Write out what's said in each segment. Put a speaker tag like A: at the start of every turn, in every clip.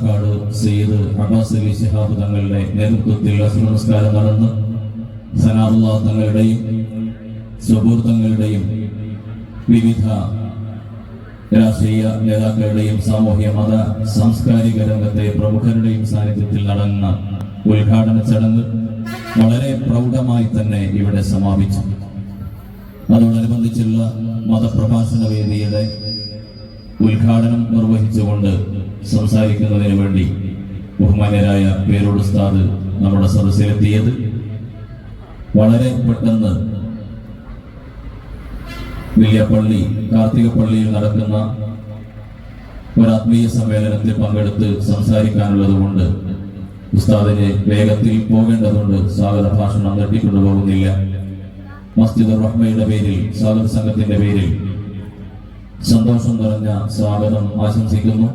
A: പാണക്കാട് സയ്യിദ് അബ്ബാസ് അലി ശിഹാബ് തങ്ങളുടെ നേതൃത്വത്തിൽ അസുനമസ്കാരം നടന്ന്. സനാദുള്ള തങ്ങളുടെയും സബൂർ തങ്ങളുടെയും വിവിധ രാഷ്ട്രീയ നേതാക്കളുടെയും സാമൂഹ്യ മത സാംസ്കാരിക രംഗത്തെ പ്രമുഖരുടെയും സാന്നിധ്യത്തിൽ നടന്ന ഉദ്ഘാടന ചടങ്ങ് വളരെ പ്രൗഢമായി തന്നെ ഇവിടെ സമാപിച്ചു. അതോടനുബന്ധിച്ചുള്ള മതപ്രഭാഷണ വേദിയുടെ ഉദ്ഘാടനം നിർവഹിച്ചുകൊണ്ട് സംസാരിക്കുന്നതിന് വേണ്ടി ബഹുമാന്യരായ പേരോട് ഉസ്താദ് നമ്മുടെ സദസ്സിലെത്തിയത് വളരെ പെട്ടെന്ന് വലിയ പള്ളി കാർത്തിക പള്ളിയിൽ നടക്കുന്ന ഒരു ആത്മീയ സമ്മേളനത്തിൽ പങ്കെടുത്ത് സംസാരിക്കാനുള്ളത് കൊണ്ട് ഉസ്താദിന് വേഗത്തിൽ പോകേണ്ടതുണ്ട് സ്വാഗത ഭാഷണം നിർത്തിക്കൊണ്ടു പോകുന്നില്ല. മസ്ജിദ് റഹ്മയുടെ പേരിൽ സ്വാഗത സംഘത്തിന്റെ പേരിൽ സന്തോഷം നിറഞ്ഞ സ്വാഗതം ആശംസിക്കുന്നു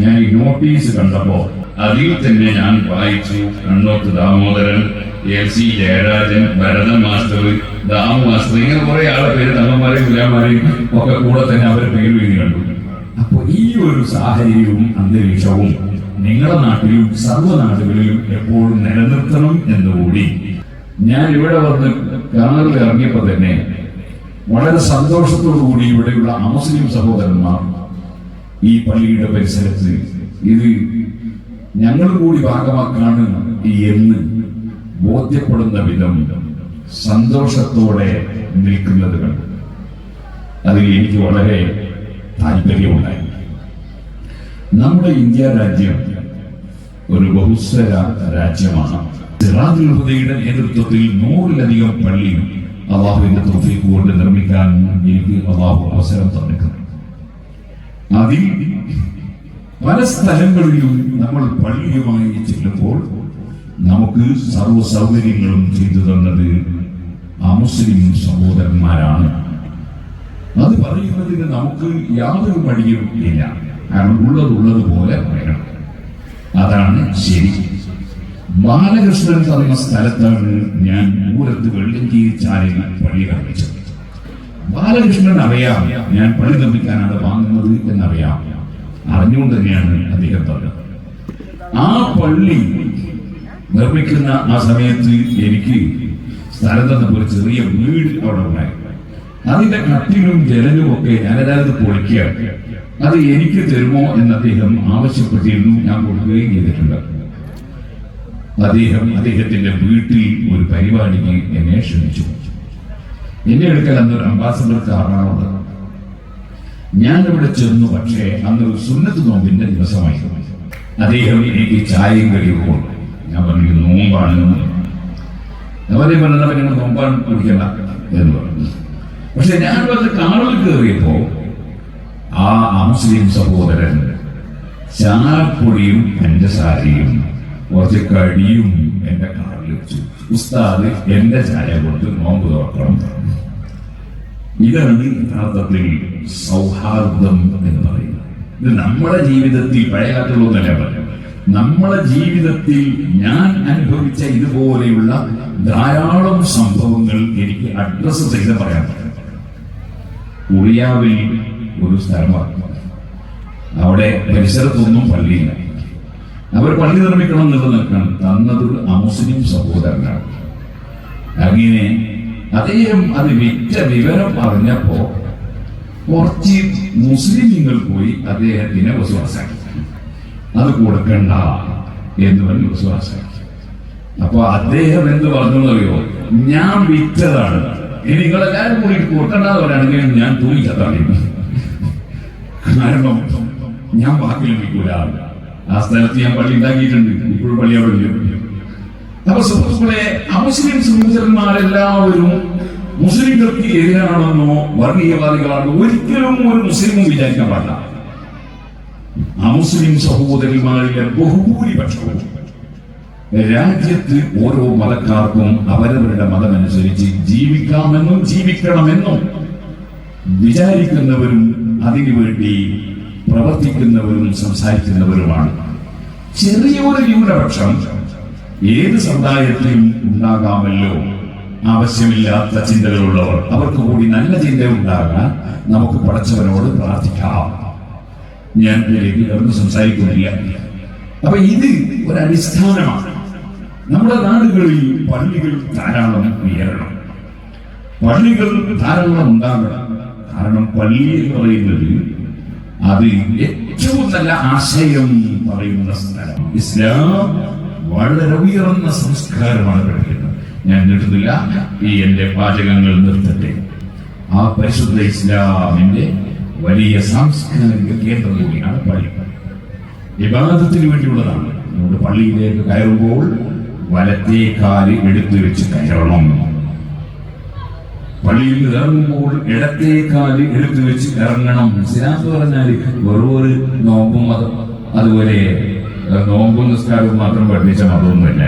B: ഞാൻ ഈ നോട്ടീസ് കണ്ടപ്പോ അതിൽ തന്നെ ഞാൻ വായിച്ചു. Kannoth Damodaran L C Jayarajan Bharathan master Damu master ഇങ്ങനെ കുറെ ആളെ പേര് തങ്ങന്മാരെയും ഗുലാമാരെയും ഒക്കെ കൂടെ തന്നെ അവർ പേര് എഴുതി കണ്ടു. അപ്പൊ ഈ ഒരു സാഹചര്യവും അന്തരീക്ഷവും നിങ്ങളുടെ നാട്ടിലും സർവ നാടുകളിലും എപ്പോഴും നിലനിർത്തണം എന്നുകൂടി. ഞാൻ ഇവിടെ വന്ന് കാണറിൽ ഇറങ്ങിയപ്പോ തന്നെ വളരെ സന്തോഷത്തോടു കൂടി ഇവിടെയുള്ള അമുസ്ലിം സഹോദരന്മാർ ഈ പള്ളിയുടെ പരിസരത്ത് ഇത് ഞങ്ങൾ കൂടി ഭാഗമാക്കാണ് എന്ന് ബോധ്യപ്പെടുന്ന വിധം സന്തോഷത്തോടെ നിൽക്കുന്നത് കണ്ടു. അതിൽ എനിക്ക് വളരെ താല്പര്യമുണ്ടായി. നമ്മുടെ ഇന്ത്യ രാജ്യം ഒരു ബഹുസ്വര രാജ്യമാണ്. സിറാജുൽ ഹുദയുടെ നേതൃത്വത്തിൽ നൂറിലധികം പള്ളി അള്ളാഹുവിന്റെ തൊഫീക്ക് കൊണ്ട് നിർമ്മിക്കാൻ എനിക്ക് അള്ളാഹു അവസരം തന്നിട്ടുണ്ട്. അതിൽ പല സ്ഥലങ്ങളിലും നമ്മൾ പള്ളിയുമായി ചെല്ലുമ്പോൾ നമുക്ക് സർവ സൗകര്യങ്ങളും ചെയ്തു തന്നത് ആ മുസ്ലിം സഹോദരന്മാരാണ്. അത് പറയുന്നതിന് നമുക്ക് യാതൊരു മടിയും ഇല്ല. കാരണം ഉള്ളത് പോലെ പറയണം അതാണ് ശരി. ബാലകൃഷ്ണൻ തന്ന സ്ഥലത്താണ് ഞാൻ ഊരത്ത് വെള്ളഞ്ചേരി ചാലയിൽ പള്ളി നിർമ്മിച്ചത് ബാലകൃഷ്ണൻ അറിയാം ഞാൻ പള്ളി നിർമ്മിക്കാനാണ് വാങ്ങുന്നത് എന്നറിയാം. അറിഞ്ഞുകൊണ്ട് തന്നെയാണ് അദ്ദേഹം പറഞ്ഞത്. ആ പള്ളി നിർമ്മിക്കുന്ന ആ സമയത്ത് എനിക്ക് സ്ഥലം തന്നപ്പോൾ ചെറിയ വീട് അവിടെ ഉണ്ടായി. അതിന്റെ കട്ടിലും ജലനും ഒക്കെ ഞാനതായത് പൊളിക്കുക അത് എനിക്ക് തരുമോ എന്ന് അദ്ദേഹം ആവശ്യപ്പെട്ടിരുന്നു. ഞാൻ കൊടുക്കുകയും ചെയ്തിട്ടുണ്ട്. അദ്ദേഹം അദ്ദേഹത്തിന്റെ വീട്ടിൽ ഒരു പരിപാടിക്ക് എന്നെ ക്ഷണിച്ചു. എന്നെ എടുക്കൽ അന്നൊരു അംബാസഡർ കാരണമുണ്ട്. ഞാൻ അവിടെ ചെന്നു പക്ഷേ അന്ന് ഒരു സുന്നത്ത് നോമ്പിന്റെ ദിവസമായി. അദ്ദേഹം എനിക്ക് ചായയും കഴിയുമ്പോൾ ഞാൻ പറഞ്ഞു നോമ്പാണ് അവരെ പറഞ്ഞാൽ ഞങ്ങൾ നോമ്പാണ് കുടിക്കണ്ട എന്ന് പറഞ്ഞു. പക്ഷെ ഞാൻ വന്ന് കാറിൽ കയറിയപ്പോ ആ മുസ്ലിം സഹോദരൻ ചാരപ്പൊടിയും പഞ്ചസാരയും കുറച്ച് കടിയും എന്റെ കാറിൽ വെച്ചു. ഉസ്താദ് എന്റെ ചായ കൊണ്ട് നോമ്പ് തുറക്കണം. ഇതാണ് യഥാർത്ഥത്തിൽ സൗഹാർദ്ദം എന്ന് പറയുന്നത്. ഇത് നമ്മുടെ ജീവിതത്തിൽ പഴയ കാലത്തുള്ളതല്ല പറയാം നമ്മുടെ ജീവിതത്തിൽ ഞാൻ അനുഭവിച്ച ഇതുപോലെയുള്ള ധാരാളം സംഭവങ്ങൾ എനിക്ക് അഡ്രസ് ചെയ്ത് പറയാൻ പറ്റും. ഉറിയാവിൽ ഒരു സ്ഥലമാണ് അവിടെ പരിസരത്തൊന്നും പള്ളിയില്ല. അവർ പള്ളി നിർമ്മിക്കണം എന്നുള്ളത് നിൽക്കണം തന്നത് അമുസ്ലിം സഹോദരനാണ്. അങ്ങനെ അദ്ദേഹം അത് വിറ്റ വിവരം പറഞ്ഞപ്പോ കുറച്ച് മുസ്ലിമീങ്ങൾ പോയി അദ്ദേഹത്തിനെ വിശ്വാസാക്കി അത് കൊടുക്കണ്ട എന്ന് പറഞ്ഞ് വിശ്വാസാക്കി അപ്പൊ അദ്ദേഹം എന്ത് പറഞ്ഞു എന്നറിയോ ഞാൻ വിറ്റതാണ്. ഇനി നിങ്ങളെല്ലാരും കൂടി കൊടുക്കണ്ടെന്ന് പറയുകയാണെങ്കിൽ ഞാൻ തൂങ്ങിക്കത്താണ്. കാരണം ഞാൻ വാക്കിൽ ലഭിക്കൂല ആ സ്ഥലത്ത് ഞാൻ പള്ളി ഉണ്ടാക്കിയിട്ടുണ്ട്. ഇപ്പോഴും പള്ളി അവിടെ. അപ്പൊ സുഹൃത്തുക്കളെ അമുസ്ലിം സഹോദരന്മാരെല്ലാവരും മുസ്ലിങ്ങൾക്ക് എതിരാണെന്നോ വർഗീയവാദികളാണെന്നോ ഒരിക്കലും ഒരു മുസ്ലിമും വിചാരിക്കാൻ പാടില്ല. മുസ്ലിം സഹോദരിമാരിലെ ബഹുഭൂരിപക്ഷവും രാജ്യത്ത് ഓരോ മതക്കാർക്കും അവരവരുടെ മതമനുസരിച്ച് ജീവിക്കാമെന്നും ജീവിക്കണമെന്നും വിചാരിക്കുന്നവരും അതിനുവേണ്ടി പ്രവർത്തിക്കുന്നവരും സംസാരിക്കുന്നവരുമാണ്. ചെറിയൊരു ന്യൂനപക്ഷം ഏത് സമുദായത്തിലും ഉണ്ടാകാമല്ലോ. ആവശ്യമില്ലാത്ത ചിന്തകളുള്ളവർ. അവർക്ക് കൂടി നല്ല ചിന്ത ഉണ്ടാകാൻ നമുക്ക് പഠിച്ചവനോട് പ്രാർത്ഥിക്കാം. ഞാൻ ഇതിലേക്ക് സംസാരിക്കുന്നില്ല. അപ്പൊ ഇത് ഒരു അടിസ്ഥാനമാണ് നമ്മുടെ നാടുകളിൽ പള്ളികൾ ധാരാളം ഉയരണം. പള്ളികൾ ധാരാളം ഉണ്ടാകണം. കാരണം പള്ളി എന്ന് പറയുന്നത് അത് ഏറ്റവും നല്ല ആശയം പറയുന്ന സ്ഥലം. ഇസ്ലാം വളരെ ഉയർന്ന സംസ്കാരമാണ് ഞാൻ നിർത്തുന്നില്ല. ഈ എന്റെ പാചകങ്ങൾ നിർത്തട്ടെ. ആ പരിശുദ്ധ ഇസ്ലാമിന്റെ വലിയ സാംസ്കാരിക കേന്ദ്രം കൂടിയാണ് പള്ളി. വിവാദത്തിന് വേണ്ടിയുള്ളതാണ്. നമ്മുടെ പള്ളിയിലേക്ക് കയറുമ്പോൾ വലത്തേ കാൽ എടുത്തു വെച്ച് കയറണം. പള്ളിയിൽ ഇറങ്ങുമ്പോൾ ഇടത്തേ കാൽ എടുത്തു വെച്ച് ഇറങ്ങണം. സിനാസ് പറഞ്ഞാൽ വെറുതെ നോമ്പും അതുപോലെ നോമ്പും നിസ്കാരവും മാത്രം പഠിപ്പിച്ച മതമൊന്നുമില്ല.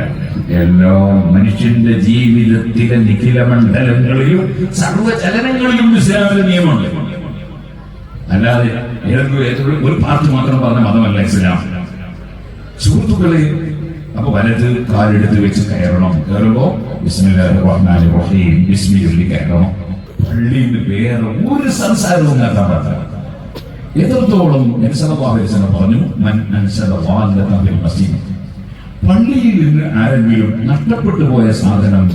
B: എല്ലാ മനുഷ്യന്റെ ജീവിതത്തിലെ നിഖില മണ്ഡലങ്ങളിലും സർവചലനങ്ങളിലും ഇസ്ലാമിന്റെ നിയമമുണ്ട്. അല്ലാതെ ഏതെങ്കിലും ഒരു പാർട്ടി മാത്രം പറഞ്ഞ മതമല്ല ഇസ്ലാം. സുഹൃത്തുക്കളെ അപ്പൊ വലത് കാലെടുത്ത് വെച്ച് കയറണം. കയറുമ്പോ ബിസ്മില്ലാഹിർ റഹ്മാനിർ റഹീം കയറണം. പള്ളിയിൽ വേറെ ഒരു സംസാരവും നടത്താൻ പാടില്ല എത്രത്തോളം പറഞ്ഞു? പള്ളിയിൽ നിന്ന് ആരെങ്കിലും നഷ്ടപ്പെട്ടു പോയ സാധനം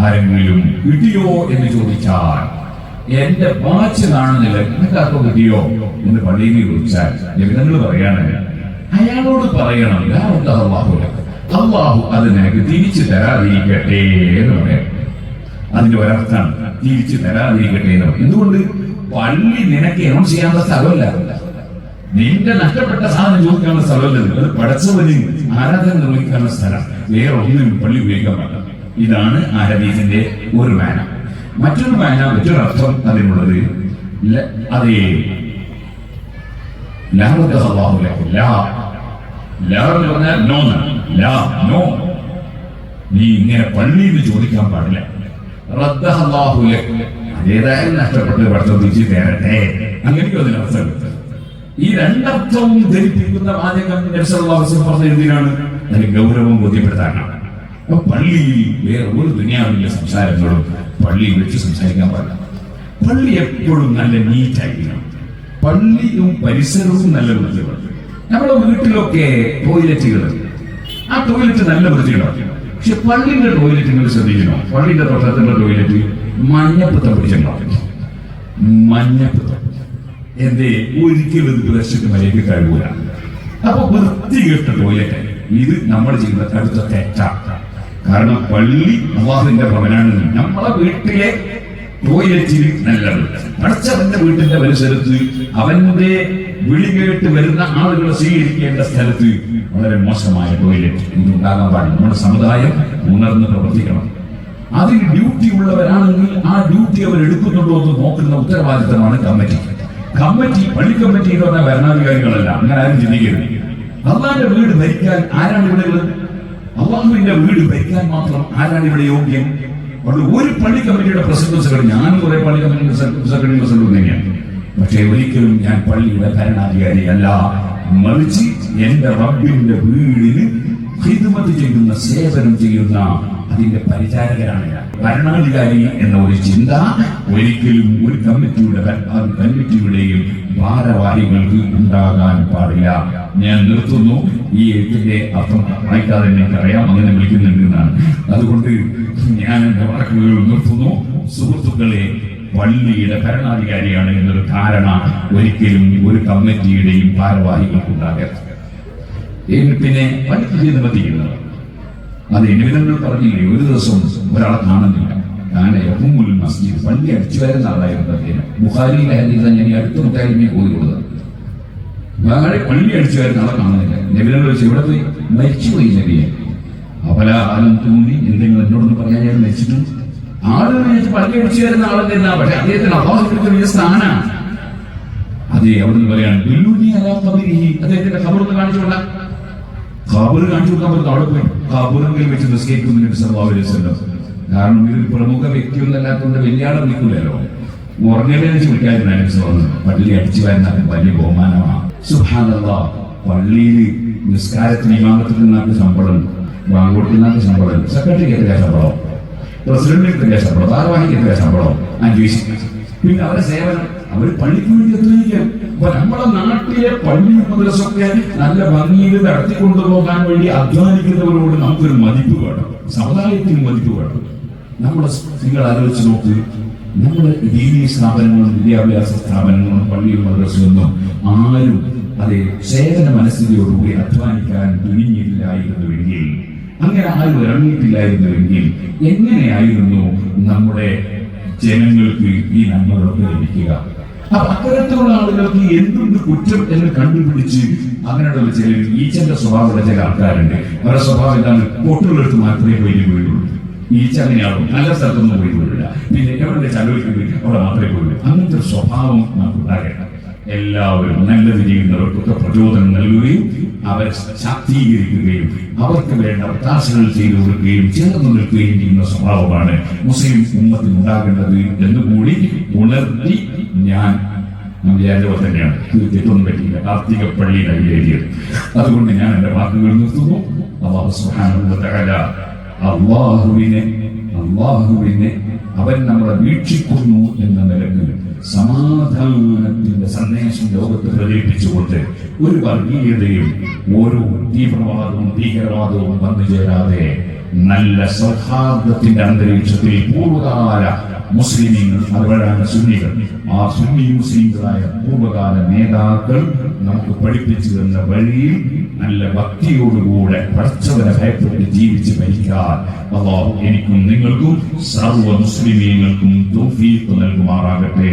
B: ആരെങ്കിലും കിട്ടിയോ എന്ന് ചോദിച്ചാൽ എന്റെ വാച്ച് കാണുന്നില്ല നിനക്ക് ആർക്കോ കിട്ടിയോ എന്ന് പള്ളിയിൽ ചോദിച്ചാൽ നിങ്ങൾ പറയാണ്. അയാളോട് പറയണം "ലാ റദ്ദ അല്ലാഹു ലക." അള്ളാഹു അത് നിനക്ക് തിരിച്ചു തരാതിരിക്കട്ടെ എന്ന് പറയാം. അതിന്റെ ഒരർത്ഥം തിരിച്ചു തരാതിരിക്കട്ടെ എന്ന് എന്തുകൊണ്ട്? പള്ളി നിനക്ക് എനൗൺസ് ചെയ്യാനുള്ള സ്ഥലമല്ല. നിന്റെ നഷ്ടപ്പെട്ട സാധനം ചോദിക്കാനുള്ള സ്ഥലമല്ല. അത് പടച്ചവന് ആരാധന നിർവഹിക്കാനുള്ള സ്ഥലം. വേറെ ഒന്നിനും പള്ളി ഉപയോഗിക്കാൻ പാടില്ല. ഇതാണ് ആ ഒരു മാന മറ്റൊരു മാന മറ്റൊരു അർത്ഥം അതിനുള്ളത് അതേ. നോ ഇങ്ങനെ പള്ളിയിൽ ചോദിക്കാൻ പാടില്ല. അതേതായാലും നഷ്ടപ്പെട്ട് പഠിത്തം തിരിച്ചു കയറട്ടെ അങ്ങനെയൊക്കെ അവസരം. ഈ രണ്ടർത്ഥവും ധരിപ്പിക്കുന്ന വാചകം അവസരം പറഞ്ഞ എന്തിനാണ്? അതിന് ഗൗരവം ബോധ്യപ്പെടുത്താനാണ്. അപ്പൊ പള്ളിയിൽ വേറെ ഒരു ദുനിയാവില്ല സംസാരങ്ങളും പള്ളിയിൽ വെച്ച് സംസാരിക്കാൻ പാടില്ല പള്ളി എപ്പോഴും നല്ല നീറ്റായിരിക്കണം പള്ളിയും പരിസരവും നല്ല വൃത്തിയുണ്ട് നമ്മുടെ വീട്ടിലൊക്കെ ടോയ്ലറ്റുകൾ ആ ടോയ്ലറ്റ് നല്ല വൃത്തിയുണ്ടാവും പക്ഷെ പള്ളിയുടെ ടോയ്ലറ്റ് നിങ്ങൾ ശ്രദ്ധിക്കണോ? പള്ളിയുടെ തൊട്ടത്തുള്ള ടോയ്ലറ്റ് മഞ്ഞപ്പിത്തം പിടിച്ചിട്ടുണ്ടാവും. മഞ്ഞപ്പിത്തം. എന്തേ? ഒരിക്കലും ഇത് ബ്രഷിട്ട് കഴിവൂല അപ്പൊ അപ്പൊ വൃത്തികെട്ട ടോയ്ലറ്റ് ഇത് നമ്മൾ ചെയ്യുന്ന അടുത്ത തെറ്റാ. കാരണം പള്ളി അള്ളാഹുവിന്റെ ഭവനാണ് നമ്മളെ വീട്ടിലെ ടോയ്ലറ്റിൽ നല്ലത് പഠിച്ചവന്റെ വീട്ടിന്റെ പരിസരത്ത് അവന്റെ വിളി കേട്ട് വരുന്ന ആളുകളെ സ്വീകരിക്കേണ്ട സ്ഥലത്ത് വളരെ മോശമായ ടോയ്ലറ്റ് ഇത് ഉണ്ടാകാൻ പാടില്ല. നമ്മുടെ സമുദായം ഉണർന്ന് പ്രവർത്തിക്കണം. അതിൽ ഡ്യൂട്ടി ഉള്ളവരാണെങ്കിൽ ആ ഡ്യൂട്ടി അവർ എടുക്കുന്നുണ്ടോ എന്ന് നോക്കുന്ന ഉത്തരവാദിത്തമാണ് കമ്മിറ്റി. കമ്മിറ്റി പള്ളി കമ്മിറ്റി എന്ന് പറഞ്ഞ ഭരണാധികാരികളല്ല. അങ്ങനെ ആരും ചിന്തിക്കരുത്. അള്ളാന്റെ വീട് ഭരിക്കാൻ ആരാണ് ഇവിടെ അള്ളാഹുവിന്റെ വീട് ഭരിക്കാൻ മാത്രം ആരാണ് ഇവിടെ യോഗ്യം അതുകൊണ്ട് ഒരു പള്ളി കമ്മിറ്റിയുടെ പ്രസിഡന്റ് സെക്രട്ടറി ഞാനും കുറെ പള്ളി കമ്മിറ്റിയുടെ സെക്രട്ടറി പ്രസിഡന്റ് തന്നെയാണ് പക്ഷേ ഒരിക്കലും ഞാൻ പള്ളിയുടെ ഭരണാധികാരി അല്ല മറിച്ച് എന്റെ റബ്ബിന്റെ വീടിന് ഹിദ്മത്ത് ചെയ്യുന്ന സേവനം ചെയ്യുന്ന അതിന്റെ പരിചാരകരാണ് ഞാൻ. ഭരണാധികാരി എന്ന ഒരു ചിന്ത ഒരിക്കലും ഒരു കമ്മിറ്റിയുടെ കമ്മിറ്റിയുടെയും ഭാരവാഹികൾക്ക് ഉണ്ടാകാൻ പാടില്ല. ഞാൻ നിർത്തുന്നു. ഈ എഴുത്തിന്റെ അർത്ഥം വായിക്കാതെ എനിക്കറിയാം. അങ്ങനെ വിളിക്കുന്നുണ്ട് എന്നാണ്. അതുകൊണ്ട് ഞാൻ എന്റെ വഴക്കുകൾ നിർത്തുന്നു. സുഹൃത്തുക്കളെ പള്ളിയുടെ ഭരണാധികാരിയാണ് എന്നൊരു ധാരണ ഒരിക്കലും ഒരു കമ്മിറ്റിയുടെയും ഭാരവാഹികൾക്ക് ഉണ്ടാകരുത് പിന്നെ പള്ളിക്ക് ഹിദ്മത്തിക്കുന്നത് അത് എങ്ങനെ പറഞ്ഞില്ലേ? ഒരു ദിവസം ഒരാളെ കാണുന്നില്ല. ഞാൻ യഹൂമുൽ മസ്ജിദ് പള്ളി അടിച്ചു വരുന്ന ആളായിരുന്നു അദ്ദേഹം. ബുഹാരി ഹദീസ് ഞാൻ അടുത്ത മുത്താലിമയെ പോയി കൊടുത്തത് വേറെ പള്ളി അടിച്ചു വരുന്ന ആളെ കാണുന്നില്ല. നബിനോട് ചോദിച്ചു ഇവിടെ പോയി? മരിച്ചുപോയി നബിയെ. അപല ആലം തോന്നി എന്തെങ്കിലും എന്നോടൊന്ന് പറയാൻ ഞാൻ മരിച്ചിട്ടുണ്ട് ആളുകൾ പള്ളി അടിച്ചു വരുന്ന ആളെന്ന് തന്നെ പക്ഷെ അദ്ദേഹത്തിന് അള്ളാഹുവിന്റെ വലിയ സ്ഥാനമാണ് അതെ പറയാണ് ദുല്ലൂനി അലാ ഖബരിഹി അദ്ദേഹത്തിന്റെ കബറൊന്ന് കാണിച്ചുകൊണ്ടാ ഖബർ കാണിച്ചു കൊടുക്കാൻ പറ്റും അവിടെ പോയി. ഖബറിൽ വെച്ച് നിസ്കരിക്കുന്നു നബി സല്ലല്ലാഹു അലൈഹി വസല്ലം. കാരണം ഇതിൽ പ്രമുഖ വ്യക്തിയൊന്നും അല്ലാത്തതുകൊണ്ട് വലിയ ആളെ വിളിക്കൂലല്ലോ ഉറങ്ങലേ വെച്ച് വിളിക്കാതിരുന്ന നബി സല്ലല്ലാഹു പള്ളി അടിച്ചു വരുന്ന വലിയ ബഹുമാനമാണ്. സുബ്ഹാനല്ലാഹ് പള്ളിയിൽ നിസ്കാരത്തിന് ഇമാമത്തിൽ നിന്നാക്ക് ശമ്പളം ബാങ്കോട്ടിൽ നിന്നാക്ക് ശമ്പളം സെക്രട്ടറിക്ക് എത്ര ശമ്പളം പ്രസിഡന്റിന് എത്ര ശമ്പളം ഭാരവാഹിക്ക് എത്ര ശമ്പളം അന്വേഷിക്കും പിന്നെ അവരുടെ സേവനം. അവർ പള്ളിക്ക് വേണ്ടി എത്തിയിരിക്കാം അപ്പൊ നമ്മുടെ നാട്ടിലെ പള്ളി മദ്രസൊക്കെ നല്ല ഭംഗിയിൽ നടത്തി കൊണ്ടുപോകാൻ വേണ്ടി അധ്വാനിക്കുന്നവരോട് നമുക്കൊരു മതിപ്പ് വേണം. സമുദായത്തിന് മതിപ്പ് വേണം. നമ്മുടെ നിങ്ങൾ ആലോചിച്ച് നോക്ക്. നമ്മുടെ ദീനീ സ്ഥാപനങ്ങളും വിദ്യാഭ്യാസ സ്ഥാപനങ്ങളും പള്ളിയും മദ്രസയൊന്നും ആരും അതെ സേവന മനസ്സിലോടുകൂടി അധ്വാനിക്കാൻ തുനിഞ്ഞില്ലായിരുന്നുവെങ്കിൽ അങ്ങനെ ആരും ഇറങ്ങിയിട്ടില്ലായിരുന്നുവെങ്കിൽ എങ്ങനെയായിരുന്നു നമ്മുടെ ജനങ്ങൾക്ക് ഈ നന്മകളൊക്കെ ലഭിക്കുക? അപ്പൊ അത്തരത്തിലുള്ള ആളുകൾക്ക് എന്തുണ്ട് കുറ്റം എന്ന് കണ്ടുപിടിച്ച് അങ്ങനെയുള്ള ചില ഈച്ചന്റെ സ്വഭാവമുള്ള ചില ആൾക്കാരുണ്ട്. അവരുടെ സ്വഭാവം എന്താണ്? പൊട്ടുകളെടുത്ത് മാത്രമേ പോയി വീഴുള്ളൂ ഈച്ച അങ്ങനെയാണോ നല്ല സ്ഥലത്തൊന്നും പോയി വീഴില്ല പിന്നെ എവിടെ ചലവിക്കുന്നത് അവിടെ മാത്രമേ പോയി അങ്ങനത്തെ ഒരു സ്വഭാവം നമുക്ക് ഉണ്ടാകേണ്ട എല്ലാവരും നല്ലത് ചെയ്യുന്നവർക്കൊക്കെ പ്രചോദനം നൽകുകയും അവരെ ശാക്തീകരിക്കുകയും അവർക്ക് വേണ്ട ഒത്താശകൾ ചെയ്തു കൊടുക്കുകയും ചേർന്ന് നിൽക്കുകയും ചെയ്യുന്ന സ്വഭാവമാണ് മുസ്ലിം ഉമ്മത്തിൽ ഉണ്ടാകേണ്ടത് എന്നുകൂടി ഉണർത്തി ഞാൻ വിചാരിച്ച തന്നെയാണ് ഇത് തെറ്റൊന്നും പറ്റിയില്ല. കാർത്തിക പള്ളിയിലാണ് എഴുതിയത്. അതുകൊണ്ട് ഞാൻ എന്റെ വാക്കുകൾ നിർത്തുന്നു. അള്ളാഹു തആല അള്ളാഹുവിനെ അള്ളാഹുവിനെ അവൻ നമ്മളെ വീക്ഷിക്കുന്നു എന്ന നിലയ്ക്ക് സമാധാനത്തിന്റെ സന്ദേശം ലോകത്ത് പ്രചരിപ്പിച്ചുകൊണ്ട് ഒരു വർഗീയതയും ഓരോ തീവ്രവാദവും ഭീകരവാദവും വന്നു ചേരാതെ നല്ല സൗഹാർദ്ദത്തിന്റെ അന്തരീക്ഷത്തിൽ പൂർവകാല മുസ്ലിമീങ്ങൾ അതുപോലെയാണ് സുന്നികൾ. ആ സുന്നി മുസ്ലിങ്ങളായ പൂർവകാല നേതാക്കൾ നമുക്ക് പഠിപ്പിച്ചു തന്ന വഴിയിൽ നല്ല ഭക്തിയോടുകൂടെ പഠിച്ചവനെ ഭയപ്പെട്ട് ജീവിച്ച് മരിക്കാൻ അള്ളാഹു എനിക്കും നിങ്ങൾക്കും സർവ മുസ്ലിമീങ്ങൾക്കും നൽകുമാറാകട്ടെ.